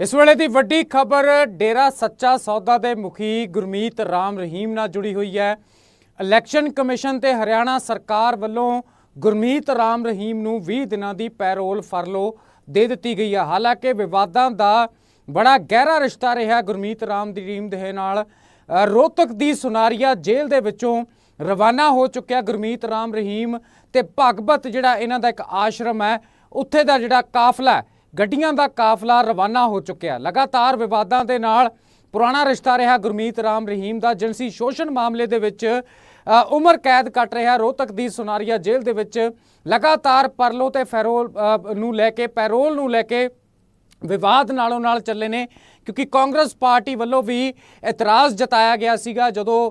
ਇਸ ਵੇਲੇ ਦੀ ਵੱਡੀ ਖਬਰ ਡੇਰਾ ਸੱਚਾ ਸੌਦਾ ਦੇ ਮੁਖੀ ਗੁਰਮੀਤ ਰਾਮ ਰਹੀਮ ਨਾਲ ਜੁੜੀ ਹੋਈ ਹੈ। ਇਲੈਕਸ਼ਨ ਕਮਿਸ਼ਨ ਤੇ ਹਰਿਆਣਾ ਸਰਕਾਰ ਵੱਲੋਂ ਗੁਰਮੀਤ ਰਾਮ ਰਹੀਮ ਨੂੰ 20 ਦਿਨਾਂ ਦੀ ਪੈਰੋਲ ਫਰਲੋ ਦੇ ਦਿੱਤੀ ਗਈ ਹੈ। ਹਾਲਾਂਕਿ ਵਿਵਾਦਾਂ ਦਾ ਬੜਾ ਗਹਿਰਾ ਰਿਸ਼ਤਾ ਰਿਹਾ ਗੁਰਮੀਤ ਰਾਮ ਦੀ ਟੀਮ ਦੇ ਨਾਲ। ਅ, ਰੋਹਤਕ ਦੀ ਸੁਨਾਰੀਆ ਜੇਲ੍ਹ ਦੇ ਵਿੱਚੋਂ ਰਵਾਨਾ ਹੋ ਚੁੱਕਿਆ ਗੁਰਮੀਤ ਰਾਮ ਰਹੀਮ ਤੇ ਭਗਵਤ ਜਿਹੜਾ ਇਹਨਾਂ ਦਾ ਇੱਕ ਆਸ਼ਰਮ ਹੈ ਉੱਥੇ ਦਾ ਜਿਹੜਾ ਕਾਫਲਾ ਹੈ ਗੱਡੀਆਂ ਦਾ ਕਾਫਲਾ ਰਵਾਨਾ ਹੋ ਚੁੱਕਿਆ। ਲਗਾਤਾਰ ਵਿਵਾਦਾਂ ਦੇ ਨਾਲ ਪੁਰਾਣਾ ਰਿਸ਼ਤਾ ਰਿਹਾ ਗੁਰਮੀਤ ਰਾਮ ਰਹੀਮ ਦਾ। ਜਿਨਸੀ ਸ਼ੋਸ਼ਣ ਮਾਮਲੇ ਦੇ ਵਿੱਚ ਉਮਰ ਕੈਦ ਕੱਟ ਰਿਹਾ। ਰੋਹਤਕ ਦੀ ਸੁਨਾਰੀਆ ਜੇਲ੍ਹ ਦੇ ਵਿੱਚ ਲਗਾਤਾਰ ਪਰਲੋ ਤੇ ਫੈਰੋਲ ਨੂੰ ਲੈ ਕੇ, ਪੈਰੋਲ ਨੂੰ ਲੈ ਕੇ ਵਿਵਾਦ ਨਾਲੋਂ ਨਾਲ ਚੱਲੇ ਨੇ, ਕਿਉਂਕਿ ਕਾਂਗਰਸ ਪਾਰਟੀ ਵੱਲੋਂ ਵੀ ਇਤਰਾਜ਼ ਜਤਾਇਆ ਗਿਆ ਸੀਗਾ ਜਦੋਂ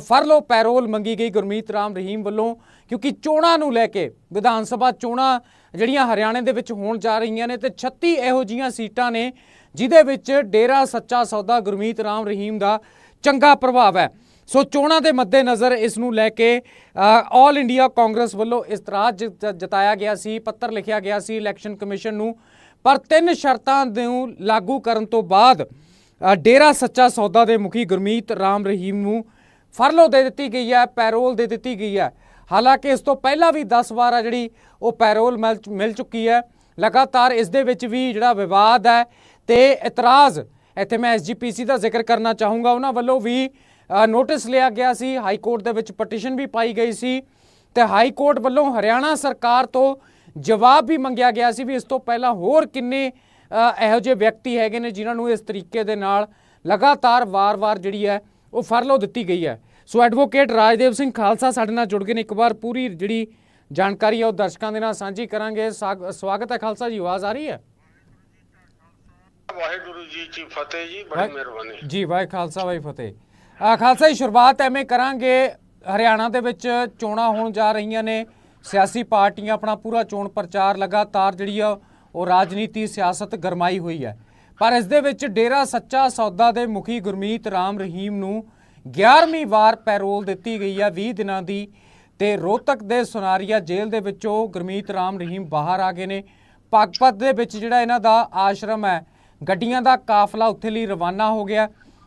ਫਰਲੋ ਪੈਰੋਲ ਮੰਗੀ ਗਈ। ਗੁਰਮੀਤ ਰਾਮ ਰਹੀਮ ਵੱਲੋਂ ਕਿਉਂਕਿ ਚੋਣਾਂ ਨੂੰ ਲੈ ਕੇ ਵਿਧਾਨ ਸਭਾ ਚੋਣਾਂ ਜਿਹੜੀਆਂ ਹਰਿਆਣੇ ਦੇ ਵਿੱਚ ਹੋਣ ਜਾ ਰਹੀਆਂ ਨੇ ਤੇ 36 ਇਹੋ ਜੀਆਂ ਸੀਟਾਂ ਨੇ ਜਿਦੇ ਵਿੱਚ ਡੇਰਾ ਸੱਚਾ ਸੌਦਾ ਗੁਰਮੀਤ ਰਾਮ ਰਹੀਮ ਦਾ ਚੰਗਾ ਪ੍ਰਭਾਵ ਹੈ। ਸੋ ਚੋਣਾਂ ਦੇ ਮੱਦੇਨਜ਼ਰ ਇਸ ਨੂੰ ਲੈ ਕੇ ਆਲ ਇੰਡੀਆ ਕਾਂਗਰਸ ਵੱਲੋਂ ਇਤਰਾਜ਼ ਜ- ਜਤਾਇਆ ਗਿਆ ਸੀ, ਪੱਤਰ ਲਿਖਿਆ ਗਿਆ ਸੀ ਇਲੈਕਸ਼ਨ ਕਮਿਸ਼ਨ ਨੂੰ। ਪਰ ਤਿੰਨ ਸ਼ਰਤਾਂ ਨੂੰ ਲਾਗੂ ਕਰਨ ਤੋਂ ਬਾਅਦ ਡੇਰਾ ਸੱਚਾ ਸੌਦਾ ਦੇ ਮੁਖੀ ਗੁਰਮੀਤ ਰਾਮ ਰਹੀਮ ਨੂੰ ਫਰਲੋ ਦੇ ਦਿੱਤੀ ਗਈ ਹੈ, ਪੈਰੋਲ ਦੇ ਦਿੱਤੀ ਗਈ ਹੈ। ਹਾਲਾਂਕਿ ਇਸ ਤੋਂ ਪਹਿਲਾਂ ਵੀ 10 ਵਾਰ ਆ ਜਿਹੜੀ ਉਹ ਪੈਰੋਲ ਮਿਲ ਮਿਲ ਚੁੱਕੀ ਹੈ। ਲਗਾਤਾਰ ਇਸ ਦੇ ਵਿੱਚ ਵੀ ਜਿਹੜਾ ਵਿਵਾਦ ਹੈ ਤੇ ਇਤਰਾਜ਼, ਇੱਥੇ ਮੈਂ ਐਸਜੀਪੀਸੀ ਦਾ ਜ਼ਿਕਰ ਕਰਨਾ ਚਾਹੂੰਗਾ। ਉਹਨਾਂ ਵੱਲੋਂ ਵੀ ਨੋਟਿਸ ਲਿਆ ਗਿਆ ਸੀ। ਹਾਈ ਕੋਰਟ ਦੇ ਵਿੱਚ ਪਟੀਸ਼ਨ ਵੀ ਪਾਈ ਗਈ ਸੀ ਤੇ ਹਾਈ ਕੋਰਟ ਵੱਲੋਂ ਹਰਿਆਣਾ ਸਰਕਾਰ ਤੋਂ ਜਵਾਬ ਵੀ ਮੰਗਿਆ ਗਿਆ ਸੀ ਵੀ ਇਸ ਤੋਂ ਪਹਿਲਾਂ ਹੋਰ ਕਿੰਨੇ ਇਹੋ ਜਿਹੇ ਵਿਅਕਤੀ ਹੈਗੇ ਨੇ ਜਿਨ੍ਹਾਂ ਨੂੰ ਇਸ ਤਰੀਕੇ ਦੇ ਨਾਲ ਲਗਾਤਾਰ ਵਾਰ-ਵਾਰ ਜਿਹੜੀ ਹੈ ਉਹ ਫਰਲੋ ਦਿੱਤੀ ਗਈ ਹੈ। ਸੋ ਐਡਵੋਕੇਟ ਰਾਜਦੇਵ ਸਿੰਘ ਖਾਲਸਾ ਸਾਡੇ ਨਾਲ ਜੁੜ ਗਏ ਨੇ। ਇੱਕ ਵਾਰ ਪੂਰੀ ਜਿਹੜੀ ਜਾਣਕਾਰੀ ਹੈ ਉਹ ਦਰਸ਼ਕਾਂ ਦੇ ਨਾਲ ਸਾਂਝੀ ਕਰਾਂਗੇ। ਸਵਾਗਤ ਹੈ ਖਾਲਸਾ ਜੀ ਆਵਾਜ਼ ਆ ਰਹੀ ਹੈ? ਵਾਹਿਗੁਰੂ ਜੀ ਕੀ ਫਤਿਹ ਜੀ ਬੜੀ ਮਿਹਰਬਾਨੀ। ਜੀ ਵਾਹਿ ਖਾਲਸਾ ਵਾਹਿ ਫਤਿਹ। ਆ ਖਾਲਸਾ ਜੀ ਸ਼ੁਰੂਆਤ ਐਵੇਂ ਕਰਾਂਗੇ। ਹਰਿਆਣਾ ਦੇ ਵਿੱਚ ਚੋਣਾਂ ਹੋਣ ਜਾ ਰਹੀਆਂ ਨੇ। ਸਿਆਸੀ ਪਾਰਟੀਆਂ ਆਪਣਾ ਪੂਰਾ ਚੋਣ ਪ੍ਰਚਾਰ ਲਗਾਤਾਰ ਜਿਹੜੀ ਆ ਉਹ ਰਾਜਨੀਤੀ ਸਿਆਸਤ ਗਰਮਾਈ ਹੋਈ ਹੈ। ਪਰ ਇਸ ਦੇ ਵਿੱਚ ਡੇਰਾ ਸੱਚਾ ਸੌਦਾ ਦੇ ਮੁਖੀ ਗੁਰਮੀਤ ਰਾਮ ਰਹੀਮ ਨੂੰ 11ਵੀਂ ਵਾਰ ਪੈਰੋਲ ਦਿੱਤੀ ਗਈ ਆ 20 ਦਿਨਾਂ ਦੀ ਤੇ ਰੋਹਤਕ ਦੇ ਸੁਨਾਰੀਆ ਜੇਲ੍ਹ ਦੇ ਵਿੱਚੋਂ ਗੁਰਮੀਤ ਰਾਮ ਰਹੀਮ ਬਾਹਰ ਆ ਗਏ ਨੇ। ਪਾਗਪਤ ਦੇ ਵਿੱਚ ਜਿਹੜਾ ਇਹਨਾਂ ਦਾ ਆਸ਼ਰਮ ਹੈ, ਗੱਡੀਆਂ ਦਾ ਕਾਫਲਾ ਉੱਥੇ ਲਈ ਰਵਾਨਾ ਹੋ ਗਿਆ।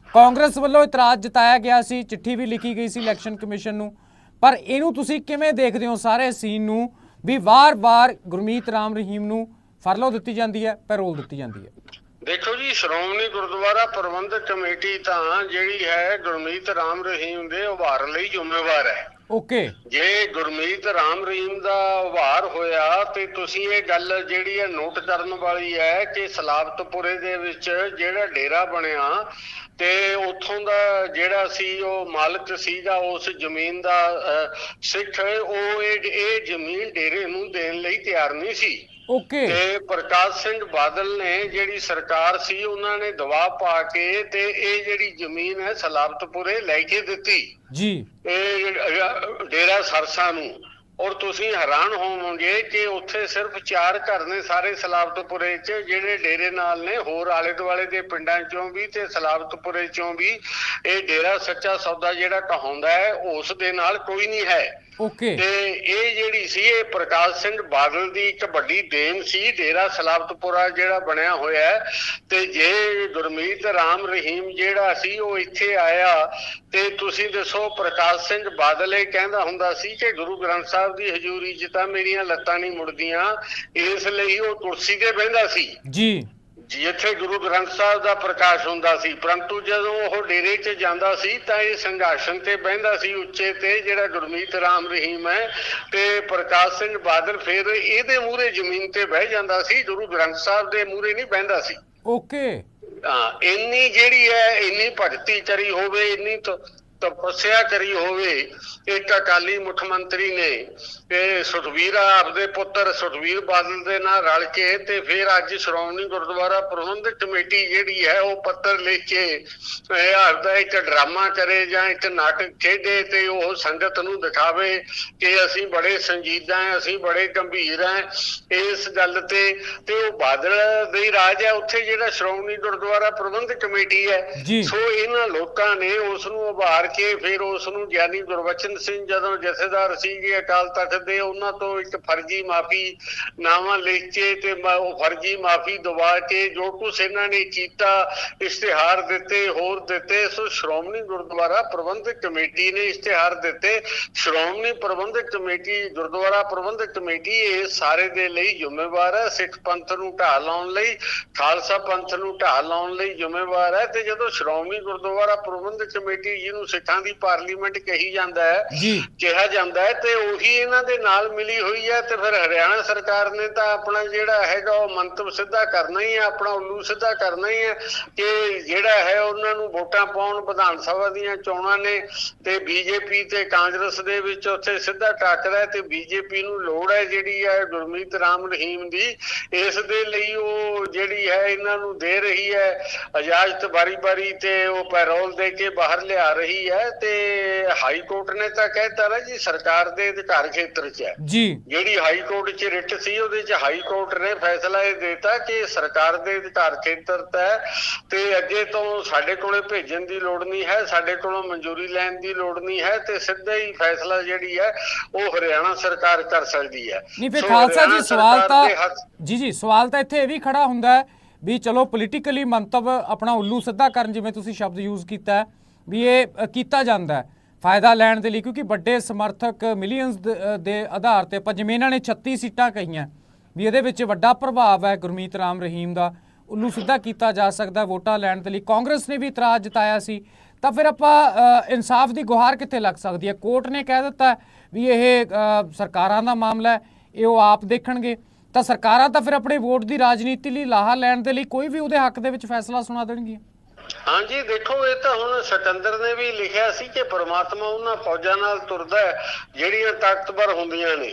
ਕਾਂਗਰਸ ਵੱਲੋਂ ਇਤਰਾਜ਼ ਜਤਾਇਆ ਗਿਆ ਸੀ, ਚਿੱਠੀ ਵੀ ਲਿਖੀ ਗਈ ਸੀ ਇਲੈਕਸ਼ਨ ਕਮਿਸ਼ਨ ਨੂੰ। ਪਰ ਇਹਨੂੰ ਤੁਸੀਂ ਕਿਵੇਂ ਦੇਖਦੇ ਹੋ ਸਾਰੇ ਸੀਨ ਨੂੰ ਵੀ ਵਾਰ-ਵਾਰ ਗੁਰਮੀਤ ਰਾਮ ਰਹੀਮ ਨੂੰ ਫਰਲੋ ਦਿੱਤੀ ਜਾਂਦੀ ਹੈ, ਪੈਰੋਲ ਦਿੱਤੀ ਜਾਂਦੀ ਹੈ? ਦੇਖੋ ਜੀ ਸ਼੍ਰੋਮਣੀ ਗੁਰਦੁਆਰਾ ਪ੍ਰਬੰਧਕ ਕਮੇਟੀ ਤਾਂ ਜਿਹੜੀ ਹੈ ਗੁਰਮੀਤ ਰਾਮ ਰਹੀਮ ਦੇ ਉਭਾਰ ਲਈ ਜ਼ਿੰਮੇਵਾਰ ਹੈ। ਓਕੇ। ਜੇ ਗੁਰਮੀਤ ਰਾਮ ਰਹੀਮ ਦਾ ਉਭਾਰ ਹੋਇਆ ਤੇ ਤੁਸੀਂ ਇਹ ਗੱਲ ਜਿਹੜੀ ਹੈ ਨੋਟ ਕਰਨ ਵਾਲੀ ਹੈ ਕਿ ਸਲਾਬਤਪੁਰੇ ਦੇ ਵਿੱਚ ਜਿਹੜਾ ਡੇਰਾ ਬਣਿਆ ਤੇ ਉੱਥੋਂ ਦਾ ਜਿਹੜਾ ਸੀ ਉਹ ਮਾਲਕ ਸੀਗਾ ਉਸ ਜ਼ਮੀਨ ਦਾ ਸਿੱਖ ਉਹ ਇਹ ਜ਼ਮੀਨ ਡੇਰੇ ਨੂੰ ਦੇਣ ਲਈ ਤਿਆਰ ਨਹੀਂ ਸੀ। ਓਕੇ ਤੇ ਪ੍ਰਕਾਸ਼ ਸਿੰਘ ਬਾਦਲ ਨੇ ਜਿਹੜੀ ਸਰਕਾਰ ਸੀ ਉਹਨਾਂ ਨੇ ਦਬਾਅ ਪਾ ਕੇ ਤੇ ਇਹ ਜਿਹੜੀ ਜ਼ਮੀਨ ਹੈ ਸਲਾਬਤਪੁਰੇ ਲੈ ਕੇ ਦਿੱਤੀ। ਜੀ। ਇਹ ਡੇਰਾ ਸਰਸਾ ਨੂੰ। ਔਰ ਤੁਸੀਂ ਹੈਰਾਨ ਹੋਵੋਗੇ ਕਿ ਉੱਥੇ ਸਿਰਫ ਚਾਰ ਘਰ ਨੇ ਸਾਰੇ ਸਲਾਬਤਪੁਰੇ 'ਚ ਜਿਹੜੇ ਡੇਰੇ ਨਾਲ ਨੇ ਹੋਰ ਆਲੇ ਦੁਆਲੇ ਦੇ ਪਿੰਡਾਂ 'ਚੋਂ ਵੀ ਤੇ ਸਲਾਬਤਪੁਰੇ 'ਚੋਂ ਵੀ। ਇਹ ਡੇਰਾ ਸੱਚਾ ਸੌਦਾ ਜਿਹੜਾ ਕਹਾਉਂਦਾ ਹੈ ਉਸ ਦੇ ਨਾਲ ਕੋਈ ਨਹੀਂ ਹੈ। ਓਕੇ ਤੇ ਇਹ ਜਿਹੜੀ ਸੀ ਇਹ ਪ੍ਰਕਾਸ਼ ਸਿੰਘ ਬਾਦਲ ਦੀ ਇੱਕ ਵੱਡੀ ਦੇਣ ਸੀ ਡੇਰਾ ਸਲਾਬਤਪੁਰਾ ਜਿਹੜਾ ਬਣਿਆ ਹੋਇਆ ਤੇ ਜੇ ਗੁਰਮੀਤ ਰਾਮ ਰਹੀਮ ਜਿਹੜਾ ਸੀ ਉਹ ਇੱਥੇ ਆਇਆ। ਤੇ ਤੁਸੀਂ ਦੱਸੋ ਪ੍ਰਕਾਸ਼ ਸਿੰਘ ਬਾਦਲ ਇਹ ਕਹਿੰਦਾ ਹੁੰਦਾ ਸੀ ਕਿ ਗੁਰੂ ਗ੍ਰੰਥ ਸਾਹਿਬ ਦੀ ਹਜ਼ੂਰੀ 'ਚ ਤਾਂ ਮੇਰੀਆਂ ਲੱਤਾਂ ਨਹੀਂ ਮੁੜਦੀਆਂ। ਇਸ ਲਈ ਉਹ ਕੁਰਸੀ ਤੇ ਬਹਿੰਦਾ ਸੀ। ਜੀ। ਜਿੱਥੇ ਗੁਰੂ ਗ੍ਰੰਥ ਸਾਹਿਬ ਦਾ ਪ੍ਰਕਾਸ਼ ਹੁੰਦਾ ਸੀ ਪਰੰਤੂ ਜਦੋਂ ਉਹ ਡੇਰੇ 'ਚ ਜਾਂਦਾ ਸੀ ਤਾਂ ਇਹ ਸੰਘਾਸਨ ਤੇ ਬਹਿੰਦਾ ਸੀ ਉੱਚੇ ਤੇ ਜਿਹੜਾ ਗੁਰਮੀਤ ਰਾਮ ਰਹੀਮ ਹੈ ਤੇ ਪ੍ਰਕਾਸ਼ ਸਿੰਘ ਬਾਦਲ ਫਿਰ ਇਹਦੇ ਮੂਹਰੇ ਜ਼ਮੀਨ ਤੇ ਬਹਿ ਜਾਂਦਾ ਸੀ ਗੁਰੂ ਗ੍ਰੰਥ ਸਾਹਿਬ ਦੇ ਮੂਹਰੇ ਨਹੀਂ ਬਹਿੰਦਾ ਸੀ। ਓਕੇ। ਹਾਂ ਇੰਨੀ ਜਿਹੜੀ ਹੈ ਇੰਨੀ ਭਗਤੀ ਕਰੀ ਹੋਵੇ ਇੰਨੀ ਤ- ਤਪੱਸਿਆ ਕਰੀ ਹੋਵੇ ਇੱਕ ਅਕਾਲੀ ਮੁੱਖ ਮੰਤਰੀ ਨੇ ਤੇ ਸੁਖਵੀਰ ਆਪਦੇ ਪੁੱਤਰ ਸੁਖਵੀਰ ਬਾਦਲ ਦੇ ਨਾਲ ਰਲ ਕੇ ਤੇ ਫਿਰ ਅੱਜ ਸ਼੍ਰੋਮਣੀ ਗੁਰਦੁਆਰਾ ਪ੍ਰਬੰਧਕ ਕਮੇਟੀ ਜਿਹੜੀ ਹੈ ਉਹ ਪੱਤਰ ਲਿਖ ਕੇ ਇਹ ਆਪਦਾ ਇੱਕ ਡਰਾਮਾ ਕਰੇ ਜਾਂ ਇੱਕ ਨਾਟਕ ਖੇਡੇ ਤੇ ਉਹ ਸੰਗਤ ਨੂੰ ਦਿਖਾਵੇ ਕਿ ਅਸੀਂ ਬੜੇ ਸੰਜੀਦਾ ਹਾਂ ਅਸੀਂ ਬੜੇ ਗੰਭੀਰ ਹਾਂ ਇਸ ਗੱਲ ਤੇ ਤੇ ਉਹ ਬਾਦਲ ਦੇ ਰਾਜ ਹੈ ਉੱਥੇ ਜਿਹੜਾ ਸ਼੍ਰੋਮਣੀ ਗੁਰਦੁਆਰਾ ਪ੍ਰਬੰਧਕ ਕਮੇਟੀ ਹੈ। ਸੋ ਇਹਨਾਂ ਲੋਕਾਂ ਨੇ ਉਸ ਨੂੰ ਉਭਾਰ ਹਾਰ ਫਿਰ ਉਸ ਨੂੰ ਗਿਆਨੀ ਗੁਰਬਚਨ ਸਿੰਘ ਜਦੋਂ ਜਥੇਦਾਰ ਸੀਗੇ ਅਕਾਲ ਤਖਤ ਦੇ, ਉਹਨਾਂ ਤੋਂ ਇੱਕ ਫਰਜ਼ੀ ਮਾਫੀ ਨਾਮਾ ਲਿਖ ਕੇ ਤੇ ਉਹ ਫਰਜ਼ੀ ਮਾਫੀ ਦਵਾ ਕੇ ਜੋ ਕੁਛ ਇਹਨਾਂ ਨੇ ਕੀਤਾ, ਇਸ਼ਤਿਹਾਰ ਦਿੱਤੇ, ਹੋਰ ਦਿੱਤੇ, ਸੋ ਸ਼੍ਰੋਮਣੀ ਗੁਰਦੁਆਰਾ ਪ੍ਰਬੰਧਕ ਕਮੇਟੀ ਨੇ ਇਸ਼ਤਿਹਾਰ ਦਿੱਤੇ। ਸ਼੍ਰੋਮਣੀ ਪ੍ਰਬੰਧਕ ਕਮੇਟੀ, ਗੁਰਦੁਆਰਾ ਪ੍ਰਬੰਧਕ ਕਮੇਟੀ ਇਹ ਸਾਰੇ ਦੇ ਲਈ ਜ਼ਿੰਮੇਵਾਰ ਹੈ। ਸਿੱਖ ਪੰਥ ਨੂੰ ਢਾਹ ਲਾਉਣ ਲਈ, ਖਾਲਸਾ ਪੰਥ ਨੂੰ ਢਾਹ ਲਾਉਣ ਲਈ ਜ਼ਿੰਮੇਵਾਰ ਹੈ। ਤੇ ਜਦੋਂ ਸ਼੍ਰੋਮਣੀ ਗੁਰਦੁਆਰਾ ਪ੍ਰਬੰਧਕ ਕਮੇਟੀ ਜਿਹਨੂੰ ਸਿੱਖਾਂ ਦੀ ਪਾਰਲੀਮੈਂਟ ਕਹੀ ਜਾਂਦਾ ਹੈ ਕਿਹਾ ਜਾਂਦਾ ਹੈ ਤੇ ਉਹੀ ਇਹਨਾਂ ਦੇ ਨਾਲ ਮਿਲੀ ਹੋਈ ਹੈ ਤੇ ਫਿਰ ਹਰਿਆਣਾ ਸਰਕਾਰ ਨੇ ਤਾਂ ਆਪਣਾ ਜਿਹੜਾ ਹੈਗਾ ਉਹ ਮੰਤਵ ਸਿੱਧਾ ਕਰਨਾ ਹੀ ਹੈ ਆਪਣਾ ਉੱਲੂ ਸਿੱਧਾ ਕਰਨਾ ਹੀ ਹੈ ਕਿ ਜਿਹੜਾ ਹੈ ਉਹਨਾਂ ਨੂੰ ਵੋਟਾਂ ਪਾਉਣ ਵਿਧਾਨ ਸਭਾ ਦੀਆਂ ਚੋਣਾਂ ਨੇ ਤੇ ਬੀਜੇਪੀ ਤੇ ਕਾਂਗਰਸ ਦੇ ਵਿੱਚ ਉੱਥੇ ਸਿੱਧਾ ਟੱਕਰਾ ਹੈ ਤੇ ਬੀਜੇਪੀ ਨੂੰ ਲੋੜ ਹੈ ਜਿਹੜੀ ਹੈ ਗੁਰਮੀਤ ਰਾਮ ਰਹੀਮ ਦੀ ਇਸ ਦੇ ਲਈ ਉਹ ਜਿਹੜੀ ਹੈ ਇਹਨਾਂ ਨੂੰ ਦੇ ਰਹੀ ਹੈ ਇਜਾਜ਼ਤ ਬਾਰੀ-ਬਾਰੀ ਤੇ ਉਹ ਪੈਰੋਲ ਦੇ ਕੇ ਬਾਹਰ ਲਿਆ ਰਹੀ ਹੈ ਤੇ ਹਾਈ ਕੋਰਟ ਨੇ ਤਾਂ ਕਹਿਤਾ ਨਾ ਜੀ ਸਰਕਾਰ ਦੇ ਅਧਿਕਾਰ ਖੇਤਰ 'ਚ ਹੈ। ਜੀ। ਜਿਹੜੀ ਹਾਈ ਕੋਰਟ 'ਚ ਰਿਟ ਸੀ ਉਹਦੇ 'ਚ ਹਾਈ ਕੋਰਟ ਨੇ ਫੈਸਲਾ ਇਹ ਦਿੱਤਾ ਕਿ ਸਰਕਾਰ ਦੇ ਅਧਿਕਾਰ ਖੇਤਰ ਹੈ ਤੇ ਅੱਗੇ ਤੋਂ ਸਾਡੇ ਕੋਲੇ ਭੇਜਣ ਦੀ ਲੋੜ ਨਹੀਂ ਹੈ ਸਾਡੇ ਕੋਲੋਂ ਮਨਜ਼ੂਰੀ ਲੈਣ ਦੀ ਲੋੜ ਨਹੀਂ ਹੈ ਤੇ ਸਿੱਧਾ ਹੀ ਫੈਸਲਾ ਜਿਹੜੀ ਹੈ ਉਹ ਹਰਿਆਣਾ ਸਰਕਾਰ ਕਰ ਸਕਦੀ ਹੈ। ਨਹੀਂ ਫਿਰ ਖਾਲਸਾ ਜੀ ਸਵਾਲ ਤਾਂ ਜੀ ਜੀ ਸਵਾਲ ਤਾਂ ਇੱਥੇ ਇਹ ਵੀ ਖੜਾ ਹੁੰਦਾ ਹੈ ਵੀ ਚਲੋ ਪੋਲੀਟੀਕਲੀ ਮੰਤਵ ਆਪਣਾ ਉੱਲੂ ਸਿੱਧਾ ਕਰਨ ਜਿਵੇਂ ਤੁਸੀਂ ਸ਼ਬਦ ਯੂਜ਼ ਕੀਤਾ ਹੈ, ਵੀ ਇਹ ਕੀਤਾ ਜਾਂਦਾ ਹੈ। ਫਾਇਦਾ ਲੈਣ ਦੇ ਲਈ, ਕਿਉਂਕਿ ਵੱਡੇ ਸਮਰਥਕ ਮਿਲੀਅਨਸ ਦੇ ਆਧਾਰ ਤੇ ਆਪਾਂ ਜਿਵੇਂ ਇਹਨਾਂ ਨੇ 36 ਸੀਟਾਂ ਕਹੀਆਂ, ਵੀ ਇਹਦੇ ਵਿੱਚ ਵੱਡਾ ਪ੍ਰਭਾਵ ਹੈ ਗੁਰਮੀਤ ਰਾਮ ਰਹੀਮ ਦਾ। ਉੱਲੂ ਸਿੱਧਾ ਕੀਤਾ ਜਾ ਸਕਦਾ ਵੋਟਾਂ ਲੈਣ ਦੇ ਲਈ। ਕਾਂਗਰਸ ਨੇ ਵੀ ਇਤਰਾਜ਼ ਜਤਾਇਆ ਸੀ। ਤਾਂ ਫਿਰ ਆਪਾਂ ਇਨਸਾਫ ਦੀ ਗੁਹਾਰ ਕਿੱਥੇ ਲੱਗ ਸਕਦੀ ਹੈ? ਕੋਰਟ ਨੇ ਕਹਿ ਦਿੱਤਾ ਵੀ ਇਹ ਸਰਕਾਰਾਂ ਦਾ ਮਾਮਲਾ ਹੈ, ਇਹ ਉਹ ਆਪ ਦੇਖਣਗੇ। ਤਾਂ ਸਰਕਾਰਾਂ ਤਾਂ ਫਿਰ ਆਪਣੇ ਵੋਟ ਦੀ ਰਾਜਨੀਤੀ ਲਈ ਲਾਹਾ ਲੈਣ ਦੇ ਲਈ ਕੋਈ ਵੀ ਉਹਦੇ ਹੱਕ ਦੇ ਵਿੱਚ ਫੈਸਲਾ ਸੁਣਾ ਦੇਣਗੀਆਂ। ਹਾਂਜੀ ਦੇਖੋ ਇਹ ਤਾਂ ਹੁਣ ਸਿਕੰਦਰ ਨੇ ਵੀ ਲਿਖਿਆ ਸੀ ਕਿ ਪ੍ਰਮਾਤਮਾ ਉਹਨਾਂ ਫੌਜਾਂ ਨਾਲ ਤੁਰਦਾ ਹੈ ਜਿਹੜੀਆਂ ਤਾਕਤਵਰ ਹੁੰਦੀਆਂ ਨੇ।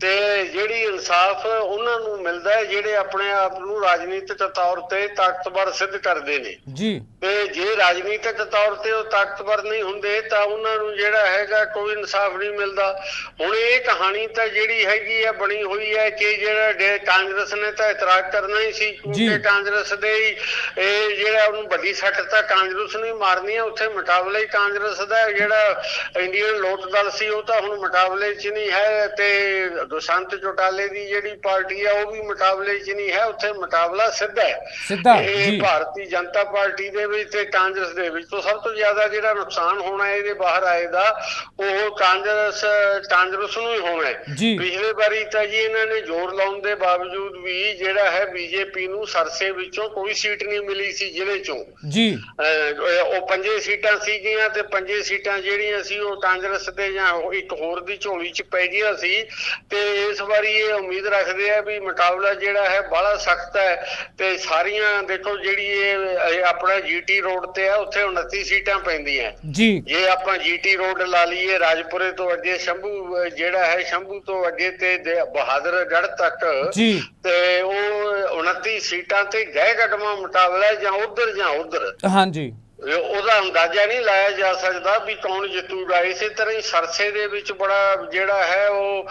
ਤੇ ਜਿਹੜੀ ਇਨਸਾਫ ਉਹਨਾਂ ਨੂੰ ਮਿਲਦਾ ਹੈ ਜਿਹੜੇ ਆਪਣੇ ਆਪ ਨੂੰ ਰਾਜਨੀਤਿਕ ਤੌਰ ਤੇ ਤਾਕਤਵਰ ਸਿੱਧ ਕਰਦੇ ਨੇ। ਜੀ। ਤੇ ਜੇ ਰਾਜਨੀਤਿਕ ਤੌਰ ਤੇ ਉਹ ਤਾਕਤਵਰ ਨਹੀਂ ਹੁੰਦੇ ਤਾਂ ਉਹਨਾਂ ਨੂੰ ਜਿਹੜਾ ਹੈਗਾ ਕੋਈ ਇਨਸਾਫ ਨਹੀਂ ਮਿਲਦਾ। ਹੁਣ ਇਹ ਕਹਾਣੀ ਤਾਂ ਜਿਹੜੀ ਹੈਗੀ ਆ ਬਣੀ ਹੋਈ ਹੈ ਕਿ ਜਿਹੜਾ ਕਾਂਗਰਸ ਨੇ ਤਾਂ ਇਤਰਾਜ਼ ਕਰਨਾ ਹੀ ਸੀ। ਕਿਉਂਕਿ ਕਾਂਗਰਸ ਦੇ ਹੀ ਇਹ ਜਿਹੜਾ ਉਹਨੂੰ ਵੱਡੀ ਸੱਟ ਤਾਂ ਕਾਂਗਰਸ ਨੂੰ ਹੀ ਮਾਰਨੀ ਹੈ ਉੱਥੇ ਮੁਕਾਬਲਾ ਹੀ ਕਾਂਗਰਸ ਦਾ। ਜਿਹੜਾ ਇੰਡੀਅਨ ਲੋਕ ਦਲ ਸੀ ਉਹ ਤਾਂ ਹੁਣ ਮੁਕਾਬਲੇ 'ਚ ਨਹੀਂ ਹੈ ਤੇ ਦੁਸ਼ੰਤ ਚੋਟਾਲੇ ਦੀ ਜਿਹੜੀ ਪਾਰਟੀ ਹੈ ਉਹ ਵੀ ਮੁਕਾਬਲੇ 'ਚ ਨਹੀਂ ਹੈ ਉੱਥੇ ਮੁਕਾਬਲਾ ਸਿੱਧਾ ਹੈ ਸਿੱਧਾ, ਇਹ। ਭਾਰਤੀ ਜਨਤਾ ਪਾਰਟੀ ਦੇ ਵਿੱਚ ਤੇ ਕਾਂਗਰਸ ਦੇ ਵਿੱਚ ਤੋਂ ਸਭ ਤੋਂ ਜ਼ਿਆਦਾ ਜਿਹੜਾ ਨੁਕਸਾਨ ਹੋਣਾ ਇਹਦੇ ਬਾਹਰ ਆਏ ਦਾ ਉਹ ਕਾਂਗਰਸ ਕਾਂਗਰਸ ਨੂੰ ਹੀ ਹੋਣਾ। ਪਿਛਲੇ ਵਾਰੀ ਤਾਂ ਜੀ ਇਹਨਾਂ ਨੇ ਜ਼ੋਰ ਲਾਉਣ ਦੇ ਬਾਵਜੂਦ ਵੀ ਜਿਹੜਾ ਹੈ ਬੀਜੇਪੀ ਨੂੰ ਸਰਸੇ ਵਿੱਚੋਂ ਕੋਈ ਸੀਟ ਨਹੀਂ ਮਿਲੀ ਸੀ ਜ਼ਿਲ੍ਹੇ ਚੋਂ ਜੀ ਉਹ ਪੰਜੇ ਸੀਟਾਂ ਸੀਗੀਆਂ ਤੇ ਪੰਜੇ ਸੀਟਾਂ ਜਿਹੜੀਆਂ ਸੀ ਉਹ ਕਾਂਗਰਸ ਤੇ ਜਾਂ ਇੱਕ ਹੋਰ ਦੀ ਝੋਲੀ 'ਚ ਪੈ ਗਈਆਂ ਸੀ ਤੇ ਇਸ ਵਾਰੀ ਇਹ ਉਮੀਦ ਰੱਖਦੇ ਆ ਵੀ ਮੁਕਾਬਲਾ ਜਿਹੜਾ ਹੈ ਬੜਾ ਸਖਤ ਹੈ ਤੇ ਸਾਰੀਆਂ ਦੇਖੋ ਜਿਹੜੀ ਇਹ ਆਪਣਾ ਜੀਟੀ ਰੋਡ ਤੇ ਆ ਉੱਥੇ 29 ਸੀਟਾਂ ਪੈਂਦੀਆਂ। ਜੀ। ਜੇ ਆਪਾਂ ਜੀਟੀ ਰੋਡ ਲਾ ਲਈਏ ਰਾਜਪੁਰੇ ਤੋਂ ਅੱਗੇ ਸ਼ੰਭੂ ਜਿਹੜਾ ਹੈ ਸ਼ੰਭੂ ਤੋਂ ਅੱਗੇ ਤੇ ਬਹਾਦਰਗੜ੍ਹ ਤੱਕ ਜੀ। ਤੇ ਉਹ 29 ਸੀਟਾਂ ਤੇ ਗਹਿ ਕਦਮਾ ਮੁਕਾਬਲਾ ਜਾਂ ਉਧਰ ਜਾਂ ਉਧਰ। ਹਾਂਜੀ। ਉਹਦਾ ਅੰਦਾਜ਼ਾ ਨਹੀਂ ਲਾਇਆ ਜਾ ਸਕਦਾ ਵੀ ਕੌਣ ਜਿੱਤੂਗਾ। ਇਸੇ ਤਰ੍ਹਾਂ ਹੀ ਸਰਸੇ ਦੇ ਵਿੱਚ ਬੜਾ ਜਿਹੜਾ ਹੈ ਉਹ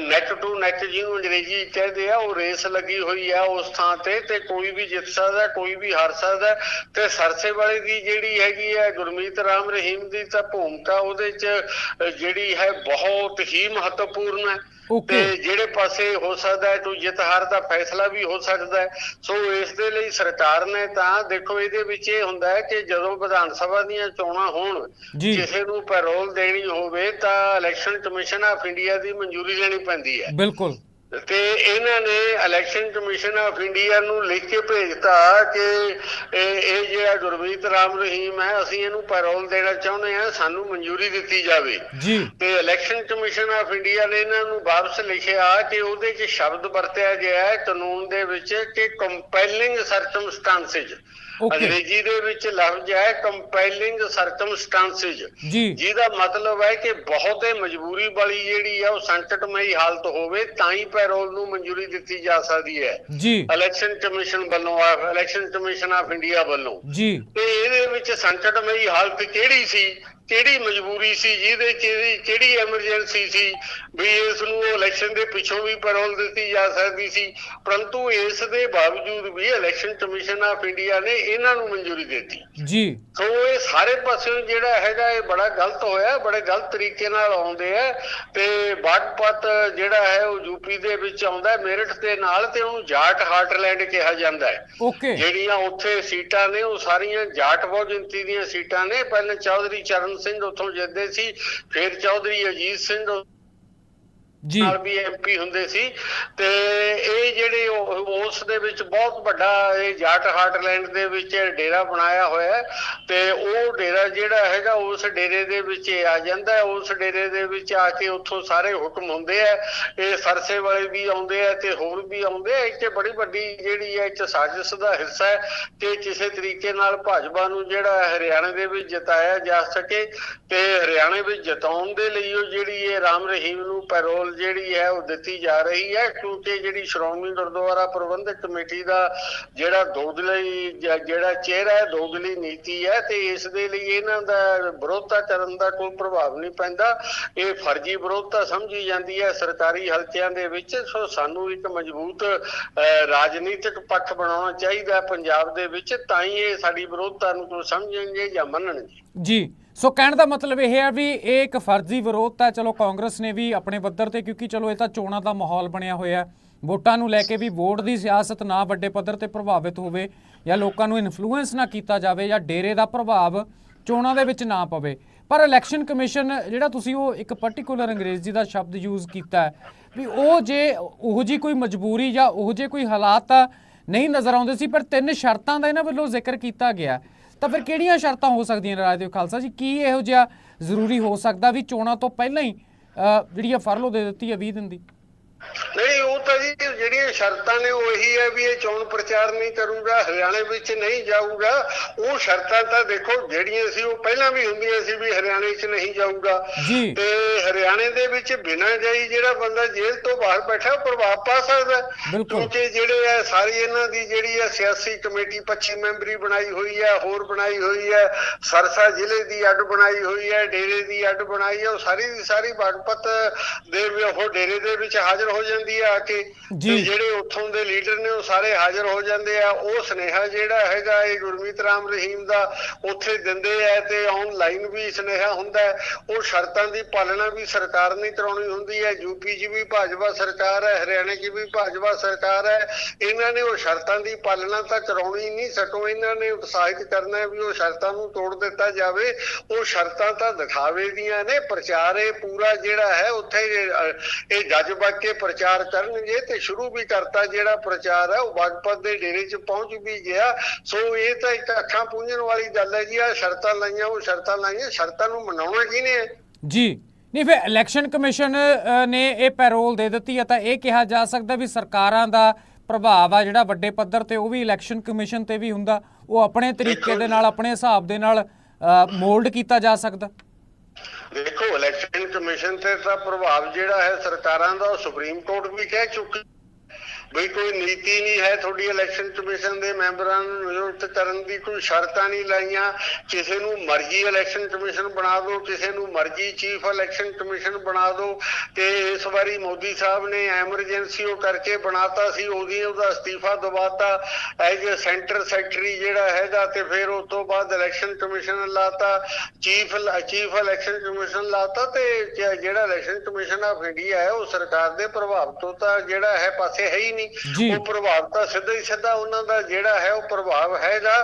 ਨੈਕ ਟੂ ਨੈਕ ਜਿਹਨੂੰ ਅੰਗਰੇਜ਼ੀ ਕਹਿੰਦੇ ਆ, ਉਹ ਰੇਸ ਲੱਗੀ ਹੋਈ ਆ ਉਸ ਥਾਂ ਤੇ ਤੇ ਕੋਈ ਵੀ ਜਿੱਤ ਸਕਦਾ, ਕੋਈ ਵੀ ਹਾਰ ਸਕਦਾ। ਤੇ ਸਰਸੇ ਵਾਲੇ ਦੀ ਜਿਹੜੀ ਹੈਗੀ ਹੈ ਗੁਰਮੀਤ ਰਾਮ ਰਹੀਮ ਦੀ ਤਾਂ ਭੂਮਿਕਾ ਉਹਦੇ ਚ ਜਿਹੜੀ ਹੈ ਬਹੁਤ ਹੀ ਮਹੱਤਵਪੂਰਨ ਹੈ। ਤੇ ਜਿਹੜੇ ਪਾਸੇ ਹੋ ਸਕਦਾ ਹੈ ਕੋਈ ਜਿੱਤ ਹਾਰ ਦਾ ਫੈਸਲਾ ਵੀ ਹੋ ਸਕਦਾ ਹੈ। ਸੋ ਇਸ ਦੇ ਲਈ ਸਰਕਾਰ ਨੇ ਤਾਂ ਦੇਖੋ ਇਹਦੇ ਵਿੱਚ ਇਹ ਹੁੰਦਾ ਹੈ ਕਿ ਜਦੋਂ ਵਿਧਾਨ ਸਭਾ ਦੀਆਂ ਚੋਣਾਂ ਹੋਣ। ਕਿਸੇ ਨੂੰ ਪੈਰੋਲ ਦੇਣੀ ਹੋਵੇ ਤਾਂ ਇਲੈਕਸ਼ਨ ਕਮਿਸ਼ਨ ਆਫ ਇੰਡੀਆ ਦੀ ਮਨਜ਼ੂਰੀ ਲੈਣੀ ਪੈਂਦੀ ਹੈ। ਬਿਲਕੁਲ। ਤੇ ਇਹਨਾਂ ਨੇ ਇਲੈਕਸ਼ਨ ਕਮਿਸ਼ਨ ਆਫ ਇੰਡੀਆ ਨੂੰ ਲਿਖ ਕੇ ਭੇਜਤਾ ਕਿ ਇਹ ਇਹ ਜਿਹੜਾ ਗੁਰਮੀਤ ਰਾਮ ਰਹੀਮ ਹੈ ਅਸੀਂ ਇਹਨੂੰ ਪੈਰੋਲ ਦੇਣਾ ਚਾਹੁੰਦੇ ਹਾਂ ਸਾਨੂੰ ਮਨਜ਼ੂਰੀ ਦਿੱਤੀ ਜਾਵੇ ਜੀ ਤੇ ਇਲੈਕਸ਼ਨ ਕਮਿਸ਼ਨ ਆਫ ਇੰਡੀਆ ਨੇ ਇਹਨਾਂ ਨੂੰ ਵਾਪਸ ਲਿਖਿਆ ਕਿ ਉਹਦੇ 'ਚ ਸ਼ਬਦ ਵਰਤਿਆ ਗਿਆ ਹੈ ਕਾਨੂੰਨ ਦੇ ਵਿੱਚ ਕਿ ਕੰਪੈਲਿੰਗ ਸਰਕਮਸਟੈਂਸਸ. ਅੰਗਰੇਜ਼ੀ ਦੇ ਵਿੱਚ ਲਫ਼ਜ਼ ਹੈ ਕੰਪੈਲਿੰਗ ਸਰਕਮਸਟੈਂਸਸ ਜੀ। ਜਿਹਦਾ ਮਤਲਬ ਹੈ ਕਿ ਬਹੁਤੇ ਮਜਬੂਰੀ ਵਾਲੀ ਜਿਹੜੀ ਆ ਉਹ ਸੰਕਟਮਈ ਹਾਲਤ ਹੋਵੇ ਤਾਂ ਹੀ ਪੈਰੋਲ ਨੂੰ ਮਨਜ਼ੂਰੀ ਦਿੱਤੀ ਜਾ ਸਕਦੀ ਹੈ। ਜੀ। ਇਲੈਕਸ਼ਨ ਕਮਿਸ਼ਨ ਵੱਲੋਂ ਇਲੈਕਸ਼ਨ ਕਮਿਸ਼ਨ ਆਫ ਇੰਡੀਆ ਵੱਲੋਂ। ਜੀ। ਤੇ ਇਹਦੇ ਵਿੱਚ ਸੰਕਟਮਈ ਹਾਲਤ ਕਿਹੜੀ ਸੀ? ਕਿਹੜੀ ਮਜਬੂਰੀ ਸੀ ਜਿਹਦੇ ਚ ਇਹਦੀ ਕਿਹੜੀ ਐਮਰਜੈਂਸੀ ਸੀ? ਵੀ ਇਸ ਨੂੰ ਇਲੈਕਸ਼ਨ ਦੇ ਪਿੱਛੋਂ ਵੀ ਪੈਰੋਲ ਦਿੱਤੀ ਜਾ ਸਕਦੀ ਸੀ। ਪਰੰਤੂ ਇਸ ਦੇ ਬਾਵਜੂਦ ਵੀ ਇਲੈਕਸ਼ਨ ਕਮਿਸ਼ਨ ਆਫ ਇੰਡੀਆ ਨੇ ਇਹਨਾਂ ਨੂੰ ਮਨਜ਼ੂਰੀ ਦਿੱਤੀ। ਜੀ। ਸੋ ਇਹ ਸਾਰੇ ਪਾਸਿਓਂ ਜਿਹੜਾ ਹੈਗਾ ਇਹ ਬੜਾ ਗਲਤ ਹੋਇਆ ਬੜੇ ਗਲਤ ਤਰੀਕੇ ਨਾਲ ਆਉਂਦੇ ਆ। ਤੇ ਬਾਗਪਤ ਜਿਹੜਾ ਹੈ ਉਹ ਯੂਪੀ ਦੇ ਵਿੱਚ ਆਉਂਦਾ ਮੇਰਠ ਦੇ ਨਾਲ ਤੇ ਉਹਨੂੰ ਜਾਟ ਹਾਰਟਲੈਂਡ ਕਿਹਾ ਜਾਂਦਾ ਹੈ। ਓਕੇ। ਜਿਹੜੀਆਂ ਉੱਥੇ ਸੀਟਾਂ ਨੇ ਉਹ ਸਾਰੀਆਂ ਜਾਟ ਬਹੁ ਗਿਣਤੀ ਦੀਆਂ ਸੀਟਾਂ ਨੇ। ਪਹਿਲਾਂ ਚੌਧਰੀ ਚਰਨ ਸਿੰਘ ਉੱਥੋਂ ਜਿੱਤਦੇ ਸੀ ਫਿਰ ਚੌਧਰੀ ਅਜੀਤ ਸਿੰਘ ਨਾਲ ਵੀ ਐਮਪੀ ਹੁੰਦੇ ਸੀ ਤੇ ਇਹ ਜਿਹੜੇ ਉਸ ਦੇ ਵਿੱਚ ਬਹੁਤ ਵੱਡਾ ਇਹ ਜਾਟ ਹਾਰਟਲੈਂਡ ਦੇ ਵਿੱਚ ਡੇਰਾ ਬਣਾਇਆ ਹੋਇਆ ਤੇ ਉਹ ਡੇਰਾ ਜਿਹੜਾ ਹੈਗਾ ਉਸ ਡੇਰੇ ਦੇ ਵਿੱਚ ਆ ਜਾਂਦਾ ਉਸ ਡੇਰੇ ਦੇ ਵਿੱਚ ਆ ਕੇ ਉੱਥੋਂ ਸਾਰੇ ਹੁਕਮ ਹੁੰਦੇ ਆ ਇਹ ਸਰਸੇ ਵਾਲੇ ਵੀ ਆਉਂਦੇ ਆ ਤੇ ਹੋਰ ਵੀ ਆਉਂਦੇ ਆ ਇੱਥੇ ਬੜੀ ਵੱਡੀ ਜਿਹੜੀ ਹੈ ਇੱਕ ਸਾਜ਼ਿਸ਼ ਦਾ ਹਿੱਸਾ ਹੈ ਕਿ ਕਿਸੇ ਤਰੀਕੇ ਨਾਲ ਭਾਜਪਾ ਨੂੰ ਜਿਹੜਾ ਹਰਿਆਣਾ ਦੇ ਵਿੱਚ ਜਿਤਾਇਆ ਜਾ ਸਕੇ ਤੇ ਹਰਿਆਣੇ ਵਿੱਚ ਜਿਤਾਉਣ ਦੇ ਲਈ ਉਹ ਜਿਹੜੀ ਇਹ ਰਾਮ ਰਹੀਮ ਨੂੰ ਪੈਰੋਲ ਜਿਹੜੀ ਹੈ ਉਹ ਦਿੱਤੀ ਜਾ ਰਹੀ ਹੈ, ਕਿਉਂਕਿ ਜਿਹੜੀ ਸ਼੍ਰੋਮਣੀ ਗੁਰਦੁਆਰਾ ਪ੍ਰਬੰਧਕ ਕਮੇਟੀ ਦਾ ਜਿਹੜਾ ਦੋਗਲੀ ਜਿਹੜਾ ਚਿਹਰਾ ਹੈ, ਦੋਗਲੀ ਨੀਤੀ ਹੈ, ਤੇ ਇਸ ਦੇ ਲਈ ਇਹਨਾਂ ਦਾ ਵਿਰੋਧਤਾ ਕਰਨ ਦਾ ਕੋਈ ਪ੍ਰਭਾਵ ਨਹੀਂ ਪੈਂਦਾ। ਇਹ ਫਰਜ਼ੀ ਵਿਰੋਧਤਾ ਸਮਝੀ ਜਾਂਦੀ ਹੈ, ਸਰਕਾਰੀ ਹਲਕਿਆਂ ਦੇ ਵਿੱਚ, ਸੋ ਸਾਨੂੰ ਇੱਕ ਮਜ਼ਬੂਤ ਰਾਜਨੀਤਿਕ ਪੱਖ ਬਣਾਉਣਾ ਚਾਹੀਦਾ ਪੰਜਾਬ ਦੇ ਵਿੱਚ, ਤਾਂ ਹੀ ਇਹ ਸਾਡੀ ਵਿਰੋਧਤਾ ਨੂੰ ਕੋਈ ਸਮਝਣਗੇ ਜਾਂ ਮੰਨਣਗੇ। ਜੀ। ਸੋ ਕਹਿਣ ਦਾ ਮਤਲਬ ਇਹ ਹੈ ਵੀ ਇਹ ਇੱਕ ਫਰਜ਼ੀ ਵਿਰੋਧ ਹੈ ਚਲੋ ਕਾਂਗਰਸ ਨੇ ਵੀ ਆਪਣੇ ਪੱਧਰ ਤੇ, ਕਿਉਂਕਿ ਚਲੋ ਇਹ ਤਾਂ ਚੋਣਾਂ ਦਾ ਮਾਹੌਲ ਬਣਿਆ ਹੋਇਆ ਵੋਟਾਂ ਨੂੰ ਲੈ ਕੇ ਵੀ ਵੋਟ ਦੀ ਸਿਆਸਤ ਨਾ ਵੱਡੇ ਪੱਧਰ ਤੇ ਪ੍ਰਭਾਵਿਤ ਹੋਵੇ ਜਾਂ ਲੋਕਾਂ ਨੂੰ ਇਨਫਲੂਐਂਸ ਨਾ ਕੀਤਾ ਜਾਵੇ ਜਾਂ ਡੇਰੇ ਦਾ ਪ੍ਰਭਾਵ ਚੋਣਾਂ ਦੇ ਵਿੱਚ ਨਾ ਪਵੇ। ਪਰ ਇਲੈਕਸ਼ਨ ਕਮਿਸ਼ਨ ਜਿਹੜਾ ਤੁਸੀਂ ਉਹ ਇੱਕ ਪਾਰਟਿਕੂਲਰ ਅੰਗਰੇਜ਼ੀ ਦਾ ਸ਼ਬਦ ਯੂਜ਼ ਕੀਤਾ ਵੀ ਉਹ ਜੇ ਉਹ ਜੀ ਕੋਈ ਮਜਬੂਰੀ ਜਾਂ ਉਹ ਜੇ ਕੋਈ ਹਾਲਾਤ ਨਹੀਂ ਨਜ਼ਰ ਆਉਂਦੇ ਸੀ, ਪਰ ਤਿੰਨ ਸ਼ਰਤਾਂ ਦਾ ਇਹਨਾਂ ਵੱਲੋਂ ਜ਼ਿਕਰ ਕੀਤਾ ਗਿਆ। ਤਾਂ ਫਿਰ ਕਿਹੜੀਆਂ ਸ਼ਰਤਾਂ ਹੋ ਸਕਦੀਆਂ ਨੇ ਰਾਜਦੇਵ ਖਾਲਸਾ ਜੀ? ਕੀ ਇਹੋ ਜਿਹਾ ਜ਼ਰੂਰੀ ਹੋ ਸਕਦਾ ਵੀ ਚੋਣਾਂ ਤੋਂ ਪਹਿਲਾਂ ਹੀ ਜਿਹੜੀ ਆ ਫਰਲੋ ਦੇ ਦਿੱਤੀ ਹੈ 20 ਦਿਨ ਦੀ? ਨਹੀਂ ਉਹ ਤਾਂ ਜੀ ਜਿਹੜੀਆਂ ਸ਼ਰਤਾਂ ਨੇ ਉਹ ਇਹੀ ਹੈ ਵੀ ਇਹ ਚੋਣ ਪ੍ਰਚਾਰ ਨਹੀਂ ਕਰੂਗਾ ਹਰਿਆਣੇ ਵਿੱਚ ਨਹੀਂ ਜਾਊਗਾ ਉਹ ਸ਼ਰਤਾਂ ਤਾਂ ਦੇਖੋ ਜਿਹੜੀਆਂ ਸੀ ਉਹ ਪਹਿਲਾਂ ਵੀ ਹੁੰਦੀਆਂ ਸੀ ਵੀ ਹਰਿਆਣੇ 'ਚ ਨਹੀਂ ਜਾਊਗਾ। ਤੇ ਹਰਿਆਣੇ ਦੇ ਵਿੱਚ ਬਿਨਾਂ ਜਾਈ ਜਿਹੜਾ ਬੰਦਾ ਜੇਲ੍ਹ ਤੋਂ ਬਾਹਰ ਬੈਠਾ ਉਹ ਪ੍ਰਭਾਵ ਪਾ ਸਕਦਾ। ਕਿਉਂਕਿ ਜਿਹੜੇ ਆ ਸਾਰੀ ਇਹਨਾਂ ਦੀ ਜਿਹੜੀ ਆ ਸਿਆਸੀ ਕਮੇਟੀ 25 ਮੈਂਬਰੀ ਬਣਾਈ ਹੋਈ ਹੈ ਹੋਰ ਬਣਾਈ ਹੋਈ ਹੈ ਸਰਸਾ ਜ਼ਿਲ੍ਹੇ ਦੀ ਅੱਡ ਬਣਾਈ ਹੋਈ ਹੈ ਡੇਰੇ ਦੀ ਅੱਡ ਬਣਾਈ ਹੈ ਉਹ ਸਾਰੀ ਦੀ ਸਾਰੀ ਬਾਗਪਤ ਦੇ ਉਹ ਡੇਰੇ ਦੇ ਵਿੱਚ ਹਾਜ਼ਰ ਹੋ ਜਾਂਦੀ ਹੈ ਆ ਕੇ। ਤੇ ਜਿਹੜੇ ਉੱਥੋਂ ਦੇ ਲੀਡਰ ਨੇ ਉਹ ਸਾਰੇ ਹਾਜ਼ਰ ਹੋ ਜਾਂਦੇ ਆ। ਉਹ ਸੁਨੇਹਾ ਜਿਹੜਾ ਹੈਗਾ ਇਹ ਗੁਰਮੀਤ ਰਾਮ ਰਹੀਮ ਦਾ ਉੱਥੇ ਦਿੰਦੇ ਆ ਤੇ ਆਨਲਾਈਨ ਵੀ ਸੁਨੇਹਾ ਹੁੰਦਾ। ਉਹ ਸ਼ਰਤਾਂ ਦੀ ਪਾਲਣਾ ਵੀ ਸਰਕਾਰ ਨੇ ਕਰਾਉਣੀ ਹੁੰਦੀ ਹੈ। ਯੂਪੀ 'ਚ ਵੀ ਭਾਜਪਾ ਸਰਕਾਰ ਹੈ ਹਰਿਆਣਾ 'ਚ ਵੀ ਭਾਜਪਾ ਸਰਕਾਰ ਹੈ। ਇਹਨਾਂ ਨੇ ਉਹ ਸ਼ਰਤਾਂ ਦੀ ਪਾਲਣਾ ਤਾਂ ਕਰਾਉਣੀ ਨਹੀਂ ਸਕੋ ਇਹਨਾਂ ਨੇ ਉਤਸ਼ਾਹਿਤ ਕਰਨਾ ਹੈ ਵੀ ਉਹ ਸ਼ਰਤਾਂ ਨੂੰ ਤੋੜ ਦਿੱਤਾ ਜਾਵੇ। ਉਹ ਸ਼ਰਤਾਂ ਤਾਂ ਦਿਖਾਵੇ ਦੀਆਂ ਨੇ। ਪ੍ਰਚਾਰ ਇਹ ਪੂਰਾ ਜਿਹੜਾ ਹੈ ਉੱਥੇ ਇਹ ਜੱਜ ਬਣ ਕੇ ਪ੍ਰਚਾਰ ਕਰਨਗੇ ਤੇ ਸ਼ੁਰੂ ਵੀ ਕਰਤਾ ਜਿਹੜਾ ਪ੍ਰਚਾਰ ਹੈ ਉਹ ਬਾਗਪਤ ਦੇ ਡੇਰੇ 'ਚ ਪਹੁੰਚ ਵੀ ਗਿਆ। ਸੋ ਇਹ ਤਾਂ ਇੱਕ ਅੱਖਾਂ ਪੂੰਝਣ ਵਾਲੀ ਗੱਲ ਹੈ ਜੀ ਆ ਸ਼ਰਤਾਂ ਲਾਈਆਂ ਉਹ ਸ਼ਰਤਾਂ ਲਾਈਆਂ ਸ਼ਰਤਾਂ ਨੂੰ ਮਨਾਉਣਾ ਕਿਹਨੇ ਹੈ? ਜੀ ਨਹੀਂ ਫਿਰ ਇਲੈਕਸ਼ਨ ਕਮਿਸ਼ਨ ਨੇ ਇਹ ਪੈਰੋਲ ਦੇ ਦਿੱਤੀ ਹੈ ਤਾਂ ਇਹ ਕਿਹਾ ਜਾ ਸਕਦਾ ਵੀ ਸਰਕਾਰਾਂ ਦਾ ਪ੍ਰਭਾਵ ਆ ਜਿਹੜਾ ਵੱਡੇ ਪੱਧਰ ਤੇ ਉਹ ਵੀ ਇਲੈਕਸ਼ਨ ਕਮਿਸ਼ਨ ਤੇ ਵੀ ਹੁੰਦਾ ਉਹ ਆਪਣੇ ਤਰੀਕੇ ਦੇ ਨਾਲ ਆਪਣੇ ਹਿਸਾਬ ਦੇ ਨਾਲ ਮੋਲਡ ਕੀਤਾ ਜਾ ਸਕਦਾ। ਦੇਖੋ ਇਲੈਕਸ਼ਨ ਕਮਿਸ਼ਨ ਤੇ ਤਾਂ ਪ੍ਰਭਾਵ ਜਿਹੜਾ ਹੈ ਸਰਕਾਰਾਂ ਦਾ, ਉਹ ਸੁਪਰੀਮ ਕੋਰਟ ਵੀ ਕਹਿ ਚੁੱਕੀ ਵੀ ਕੋਈ ਨੀਤੀ ਨਹੀਂ ਹੈ ਤੁਹਾਡੀ ਇਲੈਕਸ਼ਨ ਕਮਿਸ਼ਨ ਦੇ ਮੈਂਬਰਾਂ ਨੂੰ ਨਿਯੁਕਤ ਕਰਨ ਦੀ, ਕੋਈ ਸ਼ਰਤਾਂ ਨਹੀਂ ਲਾਈਆਂ। ਕਿਸੇ ਨੂੰ ਮਰਜ਼ੀ ਇਲੈਕਸ਼ਨ ਕਮਿਸ਼ਨ ਬਣਾ ਦਿਓ, ਕਿਸੇ ਨੂੰ ਮਰਜ਼ੀ ਚੀਫ ਇਲੈਕਸ਼ਨ ਕਮਿਸ਼ਨ ਬਣਾ ਦਿਓ। ਤੇ ਇਸ ਵਾਰੀ ਮੋਦੀ ਸਾਹਿਬ ਨੇ ਐਮਰਜੈਂਸੀ ਉਹ ਕਰਕੇ ਬਣਾਤਾ ਸੀ, ਉਹਦੀ ਉਹਦਾ ਅਸਤੀਫਾ ਦਵਾਤਾ। ਐਜ ਸੈਂਟਰ ਸੈਕਟਰੀ ਜਿਹੜਾ ਹੈਗਾ ਤੇ ਫਿਰ ਉਸ ਤੋਂ ਬਾਅਦ ਇਲੈਕਸ਼ਨ ਕਮਿਸ਼ਨ ਲਾਤਾ ਚੀਫ ਚੀਫ ਇਲੈਕਸ਼ਨ ਕਮਿਸ਼ਨ ਲਾਤਾ ਤੇ ਜਿਹੜਾ ਇਲੈਕਸ਼ਨ ਕਮਿਸ਼ਨ ਆਫ ਇੰਡੀਆ ਹੈ, ਉਹ ਸਰਕਾਰ ਦੇ ਪ੍ਰਭਾਵ ਤੋਂ ਤਾਂ ਜਿਹੜਾ ਹੈ ਪਾਸੇ ਹੈ ਹੀ ਨਹੀਂ। ਨਹੀਂ ਉਹ ਪ੍ਰਭਾਵ ਤਾਂ ਸਿੱਧਾ ਹੀ ਸਿੱਧਾ ਉਹਨਾਂ ਦਾ ਜਿਹੜਾ ਹੈ ਉਹ ਪ੍ਰਭਾਵ ਹੈਗਾ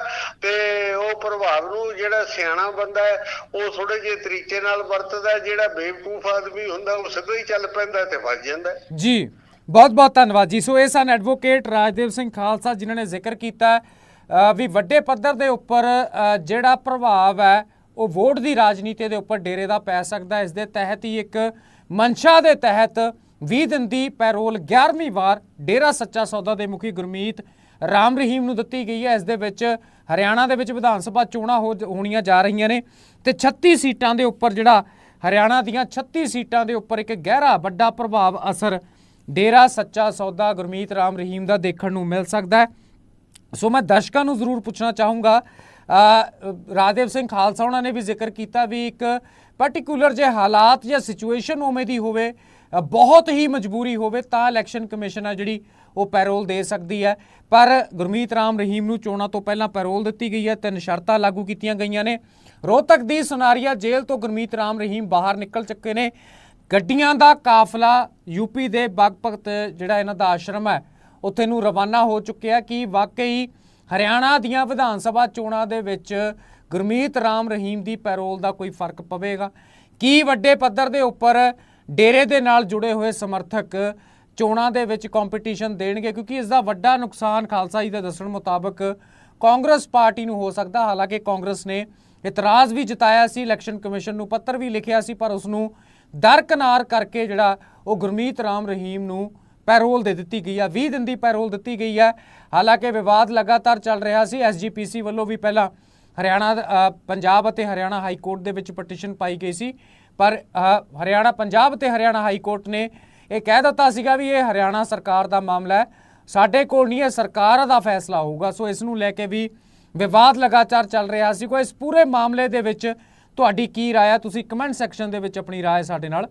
ਤੇ ਉਹ ਪ੍ਰਭਾਵ ਨੂੰ ਜਿਹੜਾ ਸਿਆਣਾ ਬੰਦਾ ਹੈ ਉਹ ਥੋੜੇ ਜਿਹੇ ਤਰੀਕੇ ਨਾਲ ਵਰਤਦਾ। ਜਿਹੜਾ ਬੇਵਕੂਫ ਆਦਮੀ ਹੁੰਦਾ ਉਹ ਸਿੱਧਾ ਹੀ ਚੱਲ ਪੈਂਦਾ ਤੇ ਵੱਜ ਜਾਂਦਾ। ਜੀ ਬਹੁਤ ਬਹੁਤ ਧੰਨਵਾਦ ਜੀ ਸੋ ਇਹ ਸਨ ਐਡਵੋਕੇਟ ਰਾਜਦੇਵ ਸਿੰਘ ਖਾਲਸਾ ਜਿਨ੍ਹਾਂ ਨੇ ਜ਼ਿਕਰ ਕੀਤਾ ਵੀ ਵੱਡੇ ਪੱਧਰ ਦੇ ਉੱਪਰ ਜਿਹੜਾ ਪ੍ਰਭਾਵ ਹੈ ਉਹ ਵੋਟ ਦੀ ਰਾਜਨੀਤੀ ਦੇ ਉੱਪਰ ਡੇਰੇ ਦਾ ਪੈ ਸਕਦਾ। ਇਸ ਦੇ ਤਹਿਤ ਹੀ ਇੱਕ ਮਨਸ਼ਾ ਦੇ ਤਹਿਤ 20 ਦਿਨ ਦੀ ਪੈਰੋਲ 11ਵੀਂ ਵਾਰ ਡੇਰਾ ਸੱਚਾ ਸੌਦਾ ਦੇ ਮੁਖੀ ਗੁਰਮੀਤ ਰਾਮ ਰਹੀਮ ਨੂੰ ਦਿੱਤੀ ਗਈ ਹੈ। ਇਸ ਦੇ ਵਿੱਚ ਹਰਿਆਣਾ ਦੇ ਵਿੱਚ ਵਿਧਾਨ ਸਭਾ ਚੋਣਾਂ ਹੋ ਹੋਣੀਆਂ ਜਾ ਰਹੀਆਂ ਨੇ ਤੇ 36 ਸੀਟਾਂ ਦੇ ਉੱਪਰ ਜਿਹੜਾ ਹਰਿਆਣਾ ਦੀਆਂ 36 ਸੀਟਾਂ ਦੇ ਉੱਪਰ ਇੱਕ ਗਹਿਰਾ ਵੱਡਾ ਪ੍ਰਭਾਵ ਅਸਰ ਡੇਰਾ ਸੱਚਾ ਸੌਦਾ ਗੁਰਮੀਤ ਰਾਮ ਰਹੀਮ ਦਾ ਦੇਖਣ ਨੂੰ ਮਿਲ ਸਕਦਾ ਹੈ। ਸੋ ਮੈਂ ਦਰਸ਼ਕਾਂ ਨੂੰ ਜ਼ਰੂਰ ਪੁੱਛਣਾ ਚਾਹੂੰਗਾ ਅ, ਰਾਜਦੇਵ ਸਿੰਘ ਖਾਲਸਾ ਉਹਨਾਂ ਨੇ ਵੀ ਜ਼ਿਕਰ ਕੀਤਾ ਵੀ ਇੱਕ ਪਾਰਟਿਕੂਲਰ ਜੇ ਹਾਲਾਤ ਜਾਂ ਸਿਚੁਏਸ਼ਨ ਉਵੇਂ ਦੀ ਹੋਵੇ ਬਹੁਤ ਹੀ ਮਜਬੂਰੀ ਹੋਵੇ ਤਾਂ ਇਲੈਕਸ਼ਨ ਕਮਿਸ਼ਨ ਆ ਜਿਹੜੀ ਉਹ ਪੈਰੋਲ ਦੇ ਸਕਦੀ ਹੈ। ਪਰ ਗੁਰਮੀਤ ਰਾਮ ਰਹੀਮ ਨੂੰ ਚੋਣਾਂ ਤੋਂ ਪਹਿਲਾਂ ਪੈਰੋਲ ਦਿੱਤੀ ਗਈ ਹੈ। ਤਿੰਨ ਸ਼ਰਤਾਂ ਲਾਗੂ ਕੀਤੀਆਂ ਗਈਆਂ ਨੇ। ਰੋਹਤਕ ਦੀ ਸੁਨਾਰੀਆ ਜੇਲ੍ਹ ਤੋਂ ਗੁਰਮੀਤ ਰਾਮ ਰਹੀਮ ਬਾਹਰ ਨਿਕਲ ਚੁੱਕੇ ਨੇ। ਗੱਡੀਆਂ ਦਾ ਕਾਫਲਾ ਯੂਪੀ ਦੇ ਬਾਗ ਜਿਹੜਾ ਇਹਨਾਂ ਦਾ ਆਸ਼ਰਮ ਹੈ, ਉੱਥੇ ਨੂੰ ਰਵਾਨਾ ਹੋ ਚੁੱਕਿਆ ਕਿ ਵਾਕਈ ਹਰਿਆਣਾ ਦੀਆਂ ਵਿਧਾਨ ਸਭਾ ਚੋਣਾਂ ਦੇ ਵਿੱਚ ਗੁਰਮੀਤ ਰਾਮ ਰਹੀਮ ਦੀ ਪੈਰੋਲ ਦਾ ਕੋਈ ਫ਼ਰਕ ਪਵੇਗਾ। ਕੀ ਵੱਡੇ ਪੱਧਰ ਦੇ ਉੱਪਰ ਡੇਰੇ ਦੇ ਨਾਲ ਜੁੜੇ ਹੋਏ ਸਮਰਥਕ ਚੋਣਾਂ ਦੇ ਵਿੱਚ ਕੰਪੀਟੀਸ਼ਨ ਦੇਣਗੇ, ਕਿਉਂਕਿ ਇਸ ਦਾ ਵੱਡਾ ਨੁਕਸਾਨ ਖਾਲਸਾ ਜੀ ਦੇ ਦੱਸਣ ਮੁਤਾਬਕ ਕਾਂਗਰਸ ਪਾਰਟੀ ਨੂੰ ਹੋ ਸਕਦਾ, ਹਾਲਾਂਕਿ ਕਾਂਗਰਸ ਨੇ ਇਤਰਾਜ਼ ਵੀ ਜਤਾਇਆ ਸੀ ਇਲੈਕਸ਼ਨ ਕਮਿਸ਼ਨ ਨੂੰ ਪੱਤਰ ਵੀ ਲਿਖਿਆ ਸੀ, ਪਰ ਉਸ ਨੂੰ ਦਰਕਨਾਰ ਕਰਕੇ ਜਿਹੜਾ ਉਹ ਗੁਰਮੀਤ ਰਾਮ ਰਹੀਮ ਨੂੰ ਪੈਰੋਲ ਦੇ ਦਿੱਤੀ ਗਈ ਆ 20 ਦਿਨ ਦੀ ਪੈਰੋਲ ਦਿੱਤੀ ਗਈ ਹੈ ਹਾਲਾਂਕਿ ਵਿਵਾਦ ਲਗਾਤਾਰ ਚੱਲ ਰਿਹਾ ਸੀ ਐਸਜੀਪੀਸੀ ਵੱਲੋਂ ਵੀ ਪਹਿਲਾਂ ਹਰਿਆਣਾ ਪੰਜਾਬ ਅਤੇ ਹਰਿਆਣਾ ਹਾਈ ਕੋਰਟ ਦੇ ਵਿੱਚ ਪਟੀਸ਼ਨ ਪਾਈ ਗਈ ਸੀ। ਪਰ ਹਰਿਆਣਾ, ਪੰਜਾਬ ਤੇ ਹਰਿਆਣਾ ਹਾਈ ਕੋਰਟ ਨੇ ਇਹ ਕਹਿ ਦਿੱਤਾ ਸੀਗਾ ਵੀ ਇਹ ਹਰਿਆਣਾ ਸਰਕਾਰ ਦਾ ਮਾਮਲਾ ਹੈ। ਸਾਡੇ ਕੋਲ ਨਹੀਂ, ਇਹ ਸਰਕਾਰ ਦਾ ਫੈਸਲਾ ਹੋਊਗਾ। ਸੋ ਇਸ ਨੂੰ ਲੈ ਕੇ ਵੀ ਵਿਵਾਦ ਲਗਾਤਾਰ ਚੱਲ ਰਿਹਾ ਸੀ। ਕੋਈ ਇਸ ਪੂਰੇ ਮਾਮਲੇ ਦੇ ਵਿੱਚ ਤੁਹਾਡੀ ਕੀ ਰਾਏ ਹੈ? ਤੁਸੀਂ ਕਮੈਂਟ ਸੈਕਸ਼ਨ ਦੇ ਵਿੱਚ ਆਪਣੀ ਰਾਏ ਸਾਡੇ ਨਾਲ